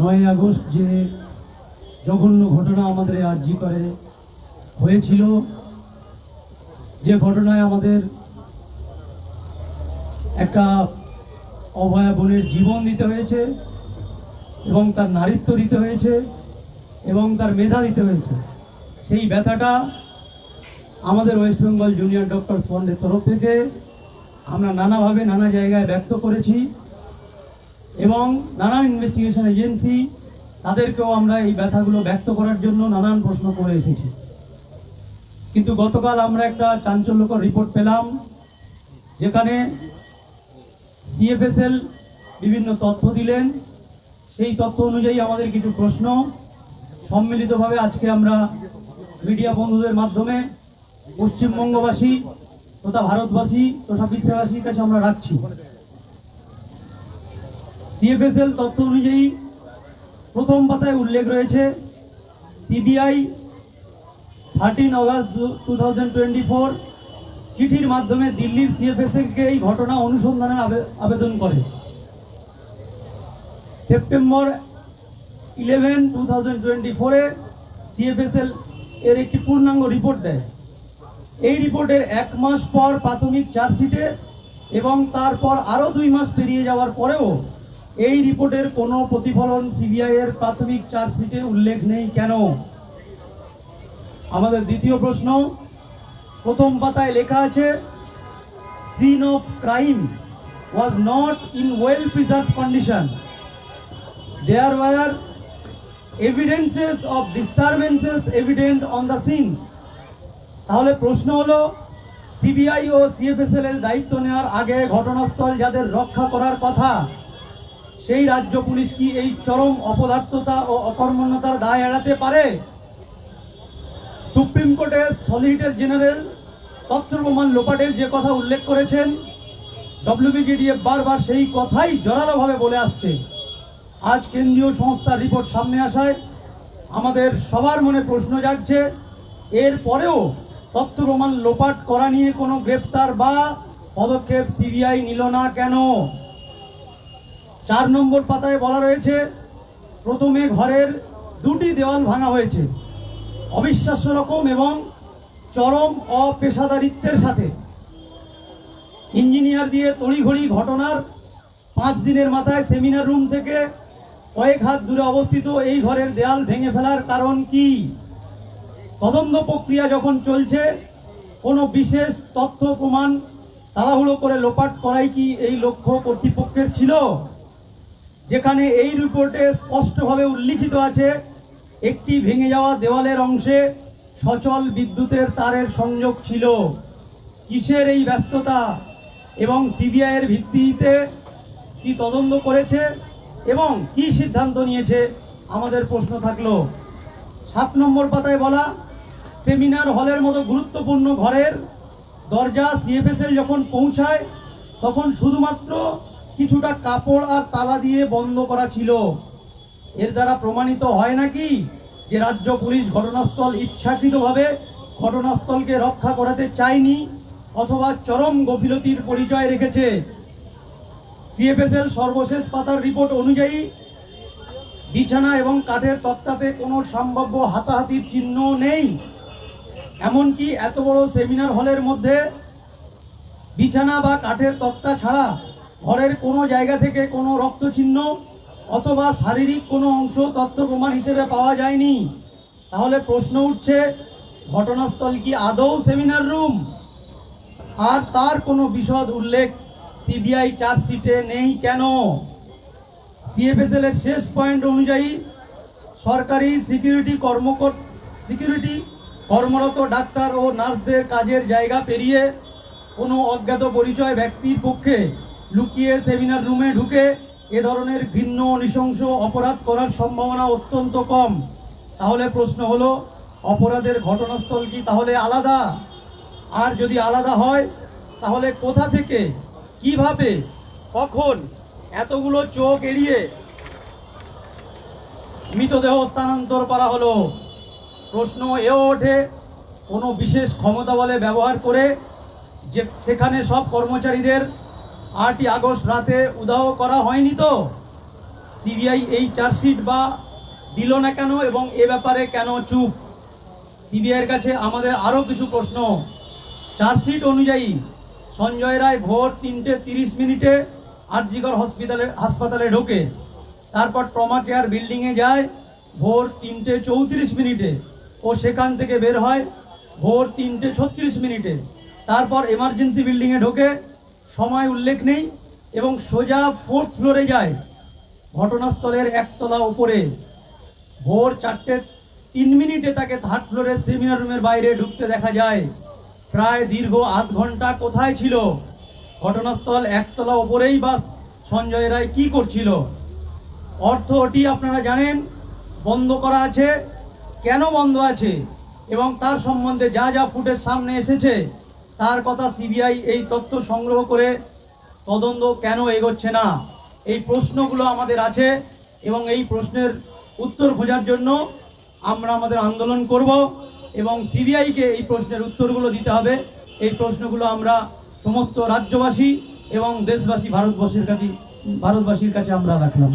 নয় আগস্ট যে জঘন্য ঘটনা আমাদের আর্জি করে হয়েছিল, যে ঘটনায় আমাদের একটা অভয়া বোনের জীবন দিতে হয়েছে এবং তার নারীত্ব দিতে হয়েছে এবং তার মেধা দিতে হয়েছে। সেই ব্যথাটা আমাদের ওয়েস্ট বেঙ্গল জুনিয়র ডক্টর ফন্ডের তরফ থেকে আমরা নানাভাবে নানা জায়গায় ব্যক্ত করেছি। এবং নানান ইনভেস্টিগেশন এজেন্সি তাদেরকেও আমরা এই ব্যথাগুলো ব্যক্ত করার জন্য নানান প্রশ্ন করে এসেছি। কিন্তু গতকাল আমরা একটা চাঞ্চল্যকর রিপোর্ট পেলাম, যেখানে সিএফএসএল বিভিন্ন তথ্য দিলেন। সেই তথ্য অনুযায়ী আমাদের কিছু প্রশ্ন সম্মিলিতভাবে আজকে আমরা মিডিয়া বন্ধুদের মাধ্যমে পশ্চিমবঙ্গবাসী তথা ভারতবাসী তথা বিশ্ববাসীর কাছে আমরা রাখছি। সিএফএসএল তথ্য অনুযায়ী প্রথম পাতায় উল্লেখ রয়েছে, সিবিআই থার্টিন অগস্ট টু চিঠির মাধ্যমে দিল্লির সিএফএসএলকে এই ঘটনা অনুসন্ধানের আবে- আবেদন করে। September eleven two thousand twenty ফোরে সিএফএসএল এর একটি পূর্ণাঙ্গ রিপোর্ট দেয়। এই রিপোর্টের এক মাস পর প্রাথমিক চার্জশিটে এবং তারপর আরও দুই মাস পেরিয়ে যাওয়ার পরেও এই রিপোর্টের কোনো প্রতিফলন সিবিআই এর প্রাথমিক চার্জশিটে উল্লেখ নেই কেন? আমাদের দ্বিতীয় প্রশ্ন, প্রথম পাতায় লেখা আছে scene of crime was not in well preserve condition there were evidences of disturbances evident on the scene তাহলে প্রশ্ন হলো, সিবিআই ও সিএফএসএল এর দায়িত্ব নেওয়ার আগে ঘটনাস্থল যাদের রক্ষা করার কথা সেই রাজ্য পুলিশ কি এই চরম অপদার্থতা ও অকর্মণ্যতার দায় এড়াতে পারে? সুপ্রিম কোর্টের সলিসিটর জেনারেল তথ্য প্রমাণ লোপাটের যে কথা উল্লেখ করেছেন ডব্লিউবিজিডিএফ বারবার সেই কথাই জোরালোভাবে বলে আসছে। আজ কেন্দ্রীয় সংস্থার রিপোর্ট সামনে আসায় আমাদের সবার মনে প্রশ্ন জাগছে, এর পরেও তথ্য প্রমাণ লোপাট করা নিয়ে কোনো গ্রেপ্তার বা পদক্ষেপ সিবিআই নিল না কেন? চার নম্বর পাতায় বলা রয়েছে, প্রথমে ঘরের দুটি দেওয়াল ভাঙা হয়েছে। অবিশ্বাস্য রকম এবং চরম অপেশাদারিত্বের সাথে। ইঞ্জিনিয়ার দিয়ে তড়িঘড়ি ঘটনার পাঁচ দিনের মাথায় সেমিনার রুম থেকে কয়েক হাত দূরে অবস্থিত এই ঘরের দেয়াল ভেঙে ফেলার কারণ কি? তদন্ত প্রক্রিয়া যখন চলছে, কোনো বিশেষ তথ্য প্রমাণ তাড়াহুড়ো করে লোপাট করাই কি এই লক্ষ্য কর্তৃপক্ষের ছিল? যেখানে এই রিপোর্টে স্পষ্টভাবে উল্লিখিত আছে, একটি ভেঙে যাওয়া দেওয়ালের অংশে সচল বিদ্যুতের তারের সংযোগ ছিল। কিসের এই ব্যস্ততা? এবং সিবিআই এর ভিত্তিতে কি তদন্ত করেছে? এবং কি সিদ্ধান্ত নিয়েছে? আমাদের প্রশ্ন থাকল। সাত নম্বর পাতায় বলা, সেমিনার হলের মতো গুরুত্বপূর্ণ ঘরের দরজা সিএফএসএল যখন পৌঁছায়, তখন শুধুমাত্র কিছুটা কাপড় আর তালা দিয়ে বন্ধ করা ছিল। এর দ্বারা প্রমাণিত হয় নাকি যে রাজ্য পুলিশ ঘটনাস্থল ইচ্ছাকৃতভাবে ঘটনাস্থলকে রক্ষা করাতে চায়নি অথবা চরম গফিলতির পরিচয় রেখেছে। সিএফএসএল সর্বশেষ পাতার রিপোর্ট অনুযায়ী বিছানা এবং কাঠের তক্তাতে কোনো সম্ভাব্য হাতাহাতির চিহ্ন নেই। এমনকি এত বড় সেমিনার হলের মধ্যে বিছানা বা কাঠের তক্তা ছাড়া ঘরের কোনো জায়গা থেকে কোনো রক্তচিহ্ন অথবা শারীরিক কোনো অংশ তথ্য প্রমাণ হিসেবে পাওয়া যায়নি। তাহলে প্রশ্ন উঠছে, ঘটনাস্থল কি আদৌ সেমিনার রুম? আর তার কোনো বিশদ উল্লেখ সিবিআই চার্জশিটে নেই কেন? সিএফএসএল এর শেষ পয়েন্ট অনুযায়ী সরকারি সিকিউরিটি কর্মকর সিকিউরিটি কর্মরত ডাক্তার ও নার্সদের কাজের জায়গা পেরিয়ে কোনো অজ্ঞাত পরিচয় ব্যক্তির পক্ষে লুকিয়ে সেমিনার রুমে ঢুকে এ ধরনের ভিন্ন নৃশংস অপরাধ করার সম্ভাবনা অত্যন্ত কম। তাহলে প্রশ্ন হলো, অপরাধের ঘটনাস্থল কি তাহলে আলাদা? আর যদি আলাদা হয়, তাহলে কোথা থেকে? কীভাবে? কখন? এতগুলো চোখ এড়িয়ে মৃতদেহ স্থানান্তর করা হলো? প্রশ্ন এও ওঠে, কোনো বিশেষ ক্ষমতা বলে ব্যবহার করে যে সেখানে সব কর্মচারীদের আটই আগস্ট রাতে উদাহ করা হয়নি তো? সিবিআই এই চার্জশিট বা দিল না কেন এবং এ ব্যাপারে কেন চুপ? সিবিআইয়ের কাছে আমাদের আরও কিছু প্রশ্ন। চার্জশিট অনুযায়ী সঞ্জয় রায় ভোর তিনটে তিরিশ মিনিটে আরজিগর হসপিটালে, হাসপাতালে ঢোকে। তারপর ট্রমা কেয়ার বিল্ডিংয়ে যায়, ভোর তিনটে চৌত্রিশ মিনিটে। ও সেখান থেকে বের হয়, ভোর তিনটে ছত্রিশ মিনিটে। তারপর এমার্জেন্সি বিল্ডিংয়ে ঢোকে সময় উল্লেখ নেই এবং সোজা ফোর্থ ফ্লোরে যায় ঘটনাস্থলের একতলা উপরে। ভোর চারটে তিন মিনিটে তাকে থার্ড ফ্লোরের সেমিনার রুমের বাইরে ঢুকতে দেখা যায়। প্রায় দীর্ঘ আধ ঘণ্টা কোথায় ছিল? ঘটনাস্থল একতলা ওপরেই বা সঞ্জয় রায় কী করছিল? অর্থ ওটি আপনারা জানেন, বন্ধ করা আছে। কেন বন্ধ আছে? এবং তার সম্বন্ধে যা যা ফুটের সামনে এসেছে তার কথা সিবিআই এই তথ্য সংগ্রহ করে তদন্ত কেন এগোচ্ছে না? এই প্রশ্নগুলো আমাদের আছে এবং এই প্রশ্নের উত্তর খোঁজার জন্য আমরা আমাদের আন্দোলন করব এবং সিবিআইকে এই প্রশ্নের উত্তরগুলো দিতে হবে। এই প্রশ্নগুলো আমরা সমস্ত রাজ্যবাসী এবং দেশবাসী, ভারতবর্ষের কাছে ভারতবাসীর কাছে আমরা রাখলাম।